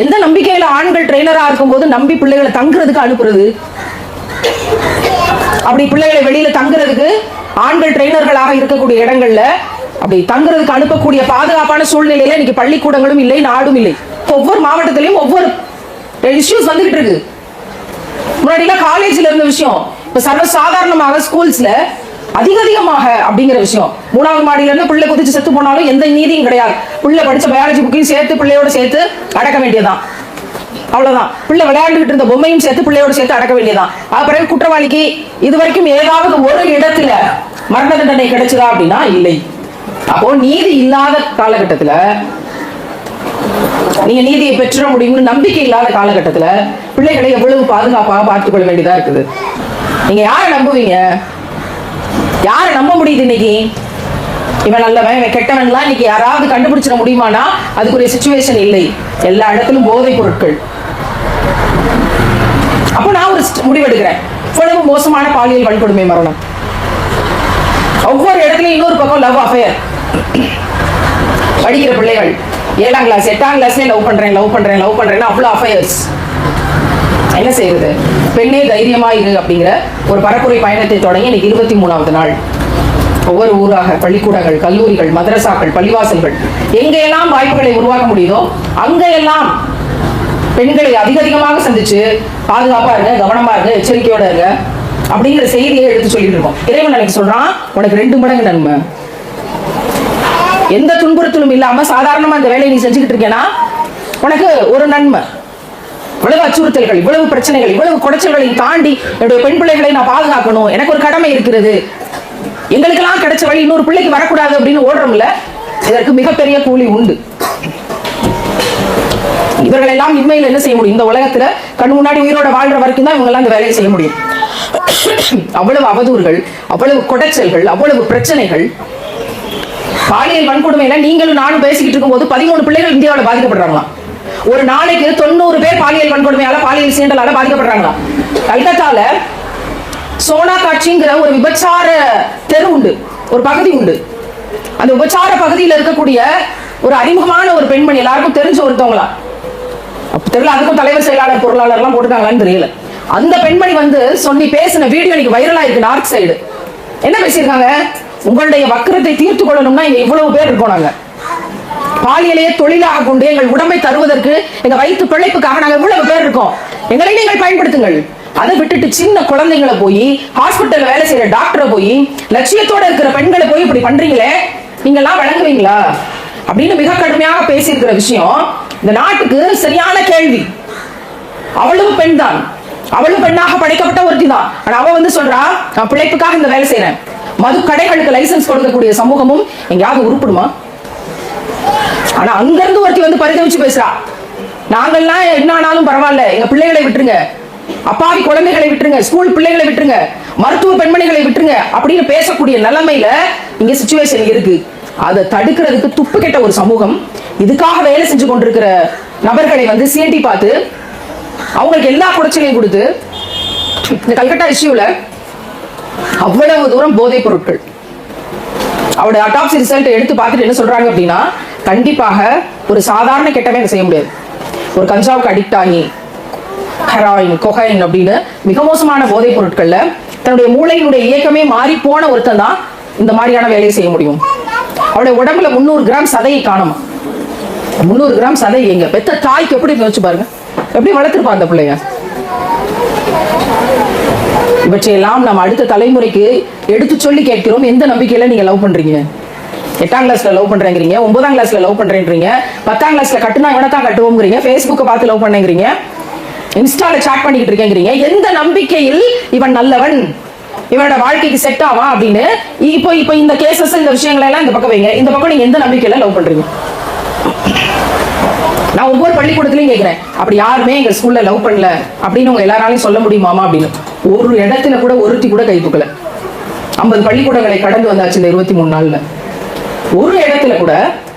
எந்த நம்பிக்கையில ஆண்கள் ட்ரெயினரா இருக்கும்போது நம்பி பிள்ளைகளை தங்குறதுக்கு அனுப்புறது? அப்படி பிள்ளைகளை வெளியில தங்குறதுக்கு ஆண்கள் ட்ரெயினர்களாக இருக்கக்கூடிய இடங்கள்ல அப்படி தங்குறதுக்கு அனுப்பக்கூடிய பாதுகாப்பான சூழ்நிலையில இன்னைக்கு பள்ளிக்கூடங்களும் இல்லை நாடும் இல்லை. ஒவ்வொரு மாவட்டத்திலையும் ஒவ்வொரு இஷ்யூஸ் வந்துகிட்டு இருக்கு. முன்னாடிலாம் காலேஜ்ல இருந்த விஷயம். இப்ப சர்வ சாதாரணமாக ஸ்கூல்ஸ்ல அதிக அதிகமாக அப்படிங்கிற விஷயம். மூணாவது மாடியில இருந்து பிள்ளை குதிச்சு செத்து போனாலும் எந்த நீதியும் கிடையாது. பிள்ளை படிச்ச பயாலஜி புக்கையும் சேர்த்து பிள்ளையோட சேர்த்து அடக்க வேண்டியதுதான். அவ்வளவுதான். பிள்ளை விளையாண்டுகிட்டு இருந்த பொம்மையும் சேர்த்து பிள்ளையோட சேர்த்து அடக்க வேண்டியதுதான். அப்புறம் பிறகு குற்றவாளிக்கு இது வரைக்கும் ஏதாவது ஒரு இடத்துல மரண தண்டனை கிடைச்சதா அப்படின்னா இல்லை. அப்போ நீதி இல்லாத காலகட்டத்துல நீங்க நீதியை பெற்றிட முடியும்னு நம்பிக்கை இல்லாத காலகட்டத்துல பிள்ளைகளை எவ்வளவு பாதுகாப்பாக பார்த்துக் கொள்ள வேண்டியதா இருக்குது? நீங்க யாரை நம்புவீங்க? யாரை நம்ப முடியுது இன்னைக்கு? இவன் நல்லவன் இவன் கெட்டவன்லாம் இன்னைக்கு யாராவது கண்டுபிடிச்சிட முடியுமானா? அதுக்குரிய சுச்சுவேஷன் இல்லை. எல்லா இடத்திலும் போதைப் பொருட்கள். அப்போ நான் ஒரு முடிவெடுக்கிறேன். இவ்வளவு மோசமான பாலியல் வன்கொடுமை மரணம். ஒவ்வொரு இடத்துலயும் இன்னொரு பக்கம் லவ் அஃபேர் படிக்கிற பிள்ளைகள் ஏழாம் கிளாஸ் எட்டாம் கிளாஸ்லயே லவ் பண்றேன் லவ் பண்றேன் லவ் பண்றேன்னு அவ்வளவு அஃபேர்ஸ் என்ன செய்யறது? பெண்ணே தைரியமா இரு அப்படிங்கிற ஒரு பரப்புரை பயணத்தை தொடங்கி இன்னைக்கு இருபத்தி மூணாவது நாள். ஒவ்வொரு ஊராக பள்ளிக்கூடங்கள் கல்லூரிகள் மதரசாக்கள் பள்ளிவாசல்கள் எங்கெல்லாம் வாய்ப்புகளை உருவாக்க முடியுதோ அங்கெல்லாம் பெண்களை அதிக அதிகமாக சந்திச்சு பாதுகாப்பா இருங்க கவனமா இருங்க எச்சரிக்கையோட இருங்க அப்படிங்கிற செய்தியை எடுத்து சொல்லிட்டு இருக்கோம். இறைவன் எனக்கு சொல்றான் உனக்கு ரெண்டு மடங்கு நன்மை. எந்த துன்புறுத்தலும் இல்லாம சாதாரணமா இந்த வேலையை நீ செஞ்சுக்கிட்டு இருக்கேன்னா உனக்கு ஒரு நன்மை. இவ்வளவு அச்சுறுத்தல்கள் இவ்வளவு பிரச்சனைகள் இவ்வளவு குடைச்சல்களை தாண்டி என்னுடைய பெண் பிள்ளைகளை நான் பாதுகாக்கணும். எனக்கு ஒரு கடமை இருக்கிறது. எங்களுக்கெல்லாம் கிடைச்ச வழி இன்னொரு பிள்ளைக்கு வரக்கூடாது அப்படின்னு ஓடுறோம்ல இதற்கு மிகப்பெரிய கூலி உண்டு. இவர்கள் எல்லாம் இன்மையில் என்ன செய்ய முடியும்? இந்த உலகத்துல கண் முன்னாடி உயிரோட வாழ்ற வரைக்கும் தான் இவங்க எல்லாம் இந்த வேலையை செய்ய முடியும். அவ்வளவு அவதூறுகள் அவ்வளவு குடைச்சல்கள் அவ்வளவு பிரச்சனைகள். பாலியல் வன்கொடுமையில நீங்களும் நானும் பேசிக்கிட்டு இருக்கும்போது பதிமூணு பிள்ளைகள் இந்தியாவில் பாதிக்கப்படுறாங்களாம். ஒரு நாளைக்கு தொண்ணூறு பேர் பாலியல் வன்கொடுமையால பாலியல் சீண்டலால பாதிக்கப்படுறாங்களாம் கல்கத்தால சோனா காட்சிங்கிற ஒரு விபச்சார தெரு உண்டு. ஒரு பகுதி உண்டு. அந்த விபச்சார பகுதியில் இருக்கக்கூடிய ஒரு அறிமுகமான ஒரு பெண்மணி எல்லாருக்கும் தெரிஞ்ச ஒருத்தவங்களா? தெரியல அதுக்கும் தலைவர் செயலாளர் பொருளாளர்லாம் போட்டுருக்காங்களான்னு தெரியல. அந்த பெண்மணி வந்து சொல்லி பேசின வீடியோ இன்னைக்கு வைரலா இருக்கு நார்த் சைடு என்ன பேசியிருக்காங்க? உங்களுடைய வக்கரத்தை தீர்த்து கொள்ளணும்னா இங்க இவ்வளவு பேர் இருக்கோம் நாங்க. பாலியலையே தொழிலாக கொண்டு எங்கள் உடம்பை தருவதற்கு எங்க வயிற்று பிழைப்புக்காக நாங்கள் இவ்வளவு பேர் இருக்கோம். எங்களை நீங்கள் பயன்படுத்துங்கள். அதை விட்டுட்டு சின்ன குழந்தைங்களை போய் ஹாஸ்பிட்டல்ல வேலை செய்யற டாக்டரை போய் லட்சியத்தோட இருக்கிற பெண்களை போய் இப்படி பண்றீங்களே நீங்கெல்லாம் வழங்குவீங்களா? அப்படின்னு மிக கடுமையாக பேசியிருக்கிற விஷயம் இந்த நாட்டுக்கு சரியான கேள்வி. அவளும் பெண் தான் அவளும் பெண்ணாக படைக்கப்பட்ட ஒருத்தி தான். ஆனா அவ வந்து சொல்றா நான் பிழைப்புக்காக இந்த வேலை செய்யறேன் மது கடைகளுக்கு லைசென்ஸ் கொடுக்கக்கூடிய சமூகமும் எங்கேயாவது உருப்பிடுமா? ஆனா அங்க இருந்து ஒருத்தி வந்து பரிதவிச்சு பேசுறா. நாங்கெல்லாம் என்ன ஆனாலும் பரவாயில்ல. எங்க பிள்ளைகளை விட்டுருங்க. அப்பாவி குழந்தைகளை விட்டுருங்க. ஸ்கூல் பிள்ளைகளை விட்டுருங்க. மருத்துவ பெண்மணிகளை விட்டுருங்க அப்படின்னு பேசக்கூடிய நிலைமையில இங்க சுச்சுவேஷன் இருக்கு. அதை தடுக்கிறதுக்கு துப்பு கெட்ட ஒரு சமூகம். இதுக்காக வேலை செஞ்சு கொண்டிருக்கிற நபர்களை வந்து சீண்டி பார்த்து அவங்களுக்கு எல்லா குடைச்சலையும் கொடுத்து இந்த கல்கட்டா இஷ்யூல அவ்வளவு தூரம் போதைப் பொருட்கள். அவருடைய அட்டாப்சி ரிசல்ட் எடுத்து பார்த்துட்டு என்ன சொல்றாங்க அப்படின்னா கண்டிப்பாக ஒரு சாதாரண கெட்டவே செய்ய முடியாது. ஒரு கஞ்சாவுக்கு அடிக்ட் ஆகி ஹெராயின் கொகைன் அப்படின்னு மிக மோசமான போதைப் பொருட்கள்ல தன்னுடைய மூளையினுடைய இயக்கமே மாறி போன ஒருத்தன் தான் இந்த மாதிரியான வேலையை செய்ய முடியும். அவருடைய உடம்புல முந்நூறு கிராம் சதையை காணும்? முந்நூறு கிராம் சதை எங்க? பெத்த தாய்க்கு எப்படி யோசிச்சு பாருங்க. எப்படி வளர்த்துருப்பா அந்த பிள்ளைய? இவற்றையெல்லாம் நம்ம அடுத்த தலைமுறைக்கு எடுத்து சொல்லி கேட்கிறோம். எந்த நம்பிக்கையில நீங்க லவ் பண்றீங்க? எட்டாம் கிளாஸ்ல லவ் பண்றேங்கிறீங்க ஒன்பதாம் கிளாஸ்ல லவ் பண்றேன்றீங்க பத்தாம் கிளாஸ்ல கட்டுனா இவனை தான் கட்டுவோங்கிறீங்க ஃபேஸ்புக்கை பார்த்து லவ் பண்ணேங்கிறீங்க இன்ஸ்டால சாட் பண்ணிக்கிட்டு இருக்கேங்கிறீங்க எந்த நம்பிக்கையில் இவன் நல்லவன்? இவனோட வாழ்க்கைக்கு செட் ஆவான் அப்படின்னு? இப்போ இப்போ இந்த கேசஸ் இந்த விஷயங்களை எல்லாம் இந்த பக்கம் வைங்க. இந்த பக்கம் நீங்க எந்த நம்பிக்கையில லவ் பண்றீங்க? நான் ஒவ்வொரு பள்ளிக்கூடத்துலயும் கேட்கிறேன் அப்படி யாருமே எங்க ஸ்கூல்ல லவ் பண்ணல அப்படின்னு உங்க எல்லாராலையும் சொல்ல முடியுமாமா அப்படின்னு? ஒரு இடத்துல கூட ஒருத்தி கூட கை தூக்கல. ஐம்பது பள்ளிக்கூடங்களை கடந்து வந்தாச்சு இந்த இருபத்தி மூணு நாள்ல. ஒரு இடத்துல கூட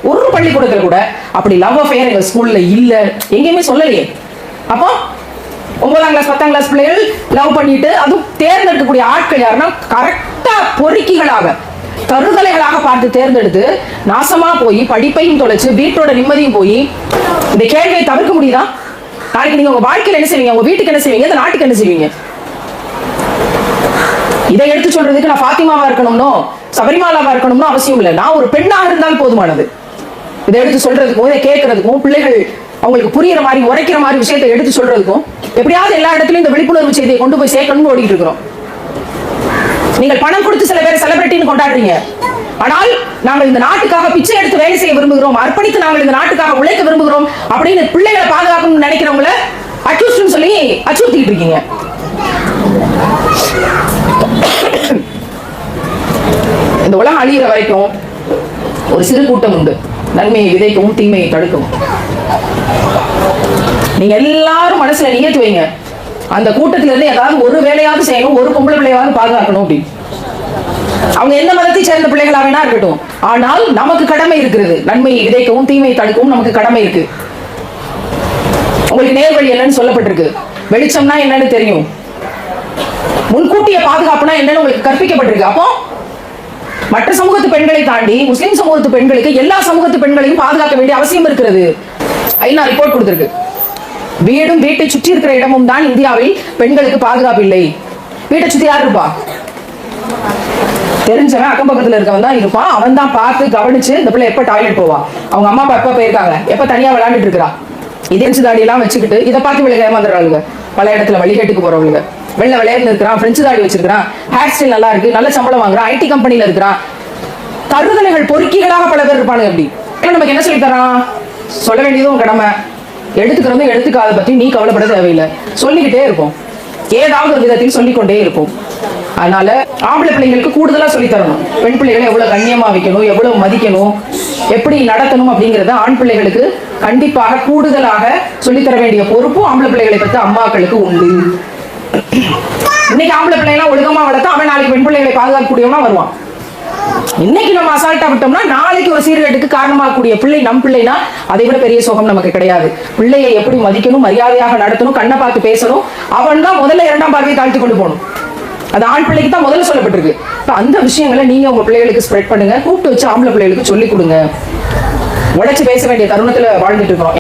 ஒரு பள்ளிக்கூடத்துல கூட அப்படி லவ் அஃபேர் எங்கள் ஸ்கூல்ல இல்லை. எங்கேயுமே சொல்லலையே. அப்போ ஒன்பதாம் கிளாஸ் பத்தாம் கிளாஸ் பிள்ளைகள் லவ் பண்ணிட்டு அதுவும் தேர்ந்தெடுக்கக்கூடிய ஆட்கள் யாருன்னா கரெக்டாக பொறுக்கிகளாக தருதலைகளாக பார்த்து தேர்ந்தெடுத்து நாசமா போய் படிப்பையும் தொலைச்சு வீட்டோட நிம்மதியும் போய் இந்த கேள்வியை தவிர்க்க முடியுதா? நாளைக்கு நீங்க உங்க வாழ்க்கையில என்ன செய்வீங்க? உங்க வீட்டுக்கு என்ன செய்வீங்க? இந்த நாட்டுக்கு என்ன செய்வீங்க? இதை எடுத்து சொல்றதுக்கு நான் ஃபாத்திமாவா இருக்கணும்னோ சபரிமாலாவா இருக்கணும்னு அவசியம் இல்லை. நான் ஒரு பெண்ணாக இருந்தால் போதுமானது. இதை எடுத்து சொல்றதுக்கும் இதை கேட்கறதுக்கும் பிள்ளைகள் அவங்களுக்கு புரியுற மாதிரி உரைக்கிற மாதிரி விஷயத்தை எடுத்து சொல்றதுக்கும் எப்படியாவது எல்லா இடத்துலயும் இந்த விழிப்புணர்வு செய்தியை கொண்டு போய் சேர்க்கணும்னு ஓடிட்டு இருக்கிறோம். நீங்கள் பணம் கொடுத்து சில பேர் செலிபிரிட்டின்னு கொண்டாடுறீங்க. ஆனால் நாங்கள் இந்த நாட்டுக்காக பிச்சை எடுத்து வேலை செய்ய விரும்புகிறோம் அர்ப்பணித்து நாங்கள் இந்த நாட்டுக்காக உழைக்க விரும்புகிறோம் அப்படின்னு பிள்ளைகளை பாதுகாக்கணும்னு நினைக்கிறவங்கள அக்யூஸ்ட்னு சொல்லி அச்சுறுத்திட்டு இருக்கீங்க. இந்த உலகம் அழியிற வரைக்கும் ஒரு சிறு கூட்டம் உண்டு. நன்மையை விதைக்கவும் தீமையை தடுக்கவும். நீங்க எல்லாரும் மனசுல நியத்து வைங்க. அந்த கூட்டத்துல இருந்து ஏதாவது ஒரு வேலையாவது செய்யணும் ஒரு பொம்பளை பிள்ளையாவது பாதுகாக்கணும் அப்படின்னு. அவங்க எந்த மதத்தை சேர்ந்த பிள்ளைகளா வேணா இருக்கட்டும். ஆனால் நமக்கு கடமை இருக்கிறது. நன்மையை விதைக்கவும் தீமையை தடுக்கவும் நமக்கு கடமை இருக்கு. உங்களுக்கு நேர்வழி என்னன்னு சொல்லப்பட்டிருக்கு. வெளிச்சம்னா என்னன்னு தெரியும். முன்கூட்டிய பாதுகாப்புனா என்னன்னு உங்களுக்கு கற்பிக்கப்பட்டிருக்கு. அப்போ மற்ற சமூகத்து பெண்களை தாண்டி முஸ்லிம் சமூகத்து பெண்களுக்கு எல்லா சமூகத்து பெண்களையும் பாதுகாக்க வேண்டிய அவசியம் இருக்கிறது. ஐநா ரிப்போர்ட் கொடுத்திருக்கு. வீடும் வீட்டை சுற்றி இருக்கிற இடமும் தான் இந்தியாவில் பெண்களுக்கு பாதுகாப்பு இல்லை. வீட்டை சுத்தி யார் இருப்பா? தெரிஞ்சவன் அக்கம் பக்கத்துல இருக்கவன் தான் இருப்பான் அவன் தான் பார்த்து கவனிச்சு இந்த பிள்ளை எப்ப டாய்லெட் போவா? அவங்க அம்மா அப்பா எப்ப போயிருக்காங்க? எப்ப தனியா விளையாண்டுட்டு இருக்கிறா இதெஞ்சு தாடி எல்லாம் வச்சுக்கிட்டு இதை பார்த்து விளையாட ஏமாந்துடுறாளுங்க பல இடத்துல வழிகேட்டுக்கு போறவங்க. வெள்ள விளையாட்டு இருக்கிறான் பிரெஞ்சு தாடி வச்சிருக்கான் ஹேர் ஸ்டைல் நல்லா இருக்கு நல்ல சம்பளம் வாங்குறான் ஐடி கம்பெனில இருக்கிறான். தருதலைகள் பொறுக்கிகளாக பல பேர் இருப்பானுங்க அப்படி. நமக்கு என்ன சொல்லி தரான் சொல்ல வேண்டியதும் கடமை. எடுத்துக்கிறதும் எடுத்துக்காத பத்தி நீ கவலைப்பட தேவையில்லை. சொல்லிக்கிட்டே இருப்போம். ஏதாவது ஒரு விதத்தில் சொல்லிக்கொண்டே இருப்போம். அதனால ஆம்பளை பிள்ளைங்களுக்கு கூடுதலா சொல்லி தரணும். பெண் பிள்ளைகளை எவ்வளவு கண்ணியமா வைக்கணும் எவ்வளவு மதிக்கணும் எப்படி நடத்தணும் அப்படிங்கறத ஆண் பிள்ளைகளுக்கு கண்டிப்பாக கூடுதலாக சொல்லித் தர வேண்டிய பொறுப்பும் ஆம்பளை பிள்ளைகளை பற்றி அம்மாக்களுக்கு உண்டு. இன்னைக்கு ஆம்பளை பிள்ளைலாம் ஒழுக்கமா வளர்த்தா அவன் நாளைக்கு பெண் பிள்ளைகளை பாதுகாக்கக்கூடியவனா வருவான். இன்னைக்கு நம்ம அசால்ட்டா விட்டோம்னா நாளைக்கு ஒரு சீர்கேட்டுக்கு காரணமாகக்கூடிய பிள்ளை நம் பிள்ளைனா அதை விட பெரிய சோகம் நமக்கு கிடையாது. பிள்ளையை எப்படி மதிக்கணும் மரியாதையாக நடத்தணும் கண்ணை பார்த்து பேசணும் அவன் தான் முதல்ல இரண்டாம் பார்வையை தாழ்த்தி கொண்டு போகணும். அது ஆண் பிள்ளைக்கு தான் முதல்ல சொல்லப்பட்டிருக்கு. இப்ப அந்த விஷயங்களை நீங்க உங்க பிள்ளைகளுக்கு ஸ்ப்ரெட் பண்ணுங்க கூப்பிட்டு வச்சு ஆம்பளை பிள்ளைகளுக்கு சொல்லிக் கொடுங்க. உழைச்சு பேச வேண்டிய தருணத்துல வாழ்ந்துட்டு இருக்கிறோம்.